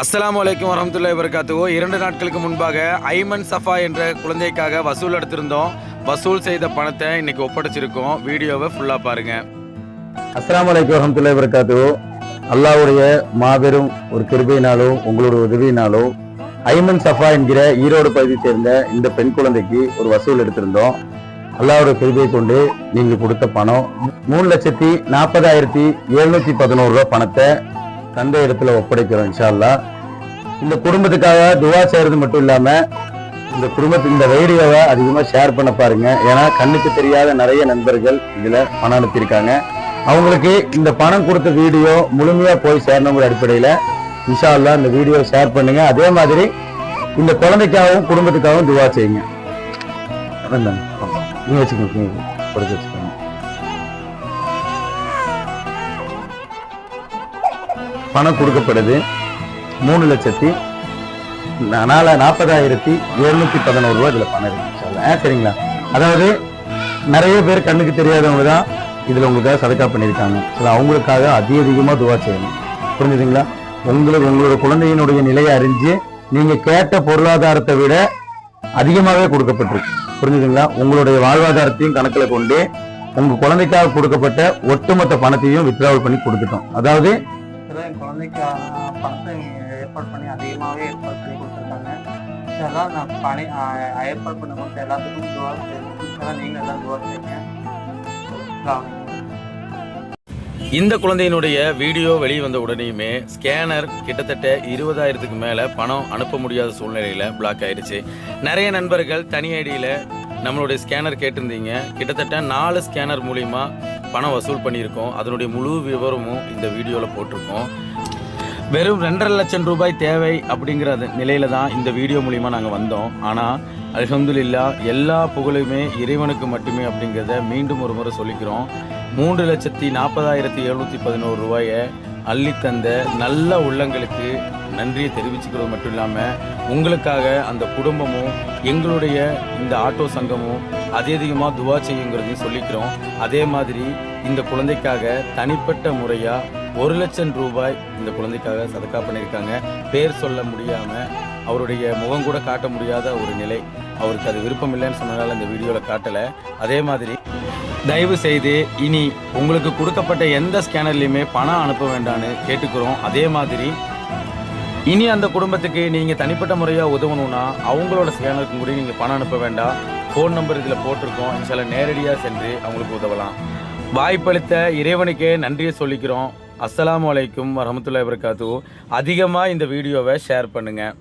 அஸ்லாம் வலைக்கம் வரமத்துல்லா வரகாத்துவோ இரண்டு நாட்களுக்கு முன்பாக ஐமன் சஃபா என்ற குழந்தைக்காக வசூல் எடுத்திருந்தோம். வசூல் செய்த பணத்தை இன்னைக்கு ஒப்படைச்சிருக்கோம். வீடியோவை ஃபுல்லாக பாருங்க. அஸ்லாம் வலைக்கம் வரமத்துல்லா வபரகாத்துஹு. அல்லாவுடைய மாபெரும் ஒரு கிருபையினாலும் உங்களோட உதவியினாலோ ஐமன் சஃபா என்கிற ஈரோடு பகுதியை சேர்ந்த இந்த பெண் குழந்தைக்கு ஒரு வசூல் எடுத்திருந்தோம். அல்லாவுடைய கிருபையை கொண்டு நீங்க கொடுத்த பணம் மூணு லட்சத்தி நாற்பதாயிரத்தி எழுநூத்தி பதினோரு ரூபாய் பணத்தை தந்தை இடத்துல ஒப்படைக்கிறோம் இன்ஷால்லா இந்த குடும்பத்துக்காக துவா செய்யறது மட்டும் இல்லாம இந்த குடும்பத்து இந்த வீடியோவை அதிகமாக ஷேர் பண்ண பாருங்க. ஏன்னா கண்ணுக்கு தெரியாத நிறைய நண்பர்கள் இதுல பணம் அனுப்பியிருக்காங்க. அவங்களுக்கு இந்த பணம் கொடுத்த வீடியோ முழுமையா போய் சேரணுங்கிற அடிப்படையில இன்ஷால்லா இந்த வீடியோ ஷேர் பண்ணுங்க. அதே மாதிரி இந்த குழந்தைக்காகவும் குடும்பத்துக்காகவும் துவா செய்யுங்க. வச்சுக்கோங்க வச்சுக்கோங்க. பணம் கொடுக்கப்படுது. மூணு லட்சத்தி நாலு நாற்பதாயிரத்தி எழுநூத்தி பதினோரு ரூபா இதுல பணம் இருக்கு. ஆ, சரிங்களா? அதாவது நிறைய பேர் கண்ணுக்கு தெரியாதவங்க தான் இதுல உங்களுக்காக சதக்கா பண்ணியிருக்காங்க. சில அவங்களுக்காக அதிக அதிகமா துவா செய்யணும். புரிஞ்சுதுங்களா? உங்களுக்கு உங்களோட குழந்தையினுடைய நிலையை அறிஞ்சு நீங்க கேட்ட பொருளாதாரத்தை விட அதிகமாகவே கொடுக்கப்பட்டிருக்கு. புரிஞ்சுதுங்களா? உங்களுடைய வாழ்வாதாரத்தையும் கணக்கில் கொண்டு உங்க குழந்தைக்காக கொடுக்கப்பட்ட ஒட்டுமொத்த பணத்தையும் வித்ராவல் பண்ணி கொடுத்துட்டோம். அதாவது இப்போதான் என் குழந்தைக்கான பணத்தை ஏற்பாடு பண்ணி அதிகமாகவே ஏற்பாடு பண்ணி கொடுத்துருக்காங்க. இதெல்லாம் நான் பணி ஏற்பாடு பண்ண மட்டும் எல்லாத்துக்கும் துவா செய்யணும் நீங்கள் எல்லாம் துவா செய்யுங்க இந்த குழந்தையினுடைய வீடியோ வெளியே வந்த உடனேயுமே ஸ்கேனர் கிட்டத்தட்ட இருபதாயிரத்துக்கு மேலே பணம் அனுப்ப முடியாத சூழ்நிலையில் பிளாக் ஆயிடுச்சு. நிறைய நண்பர்கள் தனி ஐடியில் நம்மளுடைய ஸ்கேனர் கேட்டிருந்தீங்க. கிட்டத்தட்ட நாலு ஸ்கேனர் மூலிமா பணம் வசூல் பண்ணியிருக்கோம். அதனுடைய முழு விவரமும் இந்த வீடியோவில் போட்டிருக்கோம். வெறும் ரெண்டரை லட்சம் ரூபாய் தேவை அப்படிங்கிற நிலையில தான் இந்த வீடியோ மூலிமா நாங்கள் வந்தோம். ஆனால் அலமதுல்லா எல்லா புகழுமே இறைவனுக்கு மட்டுமே அப்படிங்கிறத மீண்டும் ஒரு முறை சொல்லிக்கிறோம். மூன்று லட்சத்தி நாற்பதாயிரத்தி எழுநூற்றி பதினோரு ரூபாயை அள்ளி தந்த நல்ல உள்ளங்களுக்கு நன்றியை தெரிவிச்சுக்கிறது மட்டும் இல்லாமல் உங்களுக்காக அந்த குடும்பமும் எங்களுடைய இந்த ஆட்டோ சங்கமும் அதிகமாக துவா செய்யுங்கிறதையும் சொல்லிக்கிறோம். அதே மாதிரி இந்த குழந்தைக்காக தனிப்பட்ட முறையாக ஒரு லட்சம் ரூபாய் இந்த குழந்தைக்காக சதக்கா பண்ணியிருக்காங்க. பேர் சொல்ல முடியாமல் அவருடைய முகம் கூட காட்ட முடியாத ஒரு நிலை. அவருக்கு அது விருப்பம் இல்லைன்னு சொன்னதால் இந்த வீடியோவில் காட்டலை. அதே மாதிரி தயவு செய்து இனி உங்களுக்கு கொடுக்கப்பட்ட எந்த ஸ்கேனர்லையுமே பணம் அனுப்ப வேண்டாம்னு கேட்டுக்கிறோம். அதே மாதிரி இனி அந்த குடும்பத்துக்கு நீங்கள் தனிப்பட்ட முறையாக உதவணும்னா அவங்களோட ஸ்கேனருக்கும் கூட நீங்கள் பணம் அனுப்ப வேண்டாம். ஃபோன் நம்பர் இதில் போட்டிருக்கோம். சில நேரடியாக சென்று அவங்களுக்கு உதவலாம். வாய்ப்பளித்த இறைவனுக்கே நன்றியை சொல்லிக்கிறோம். அஸ்லாம் அலைக்கும் வரமத்துல்லா வபரகாத்து அதிகமாக இந்த வீடியோவை ஷேர் பண்ணுங்கள்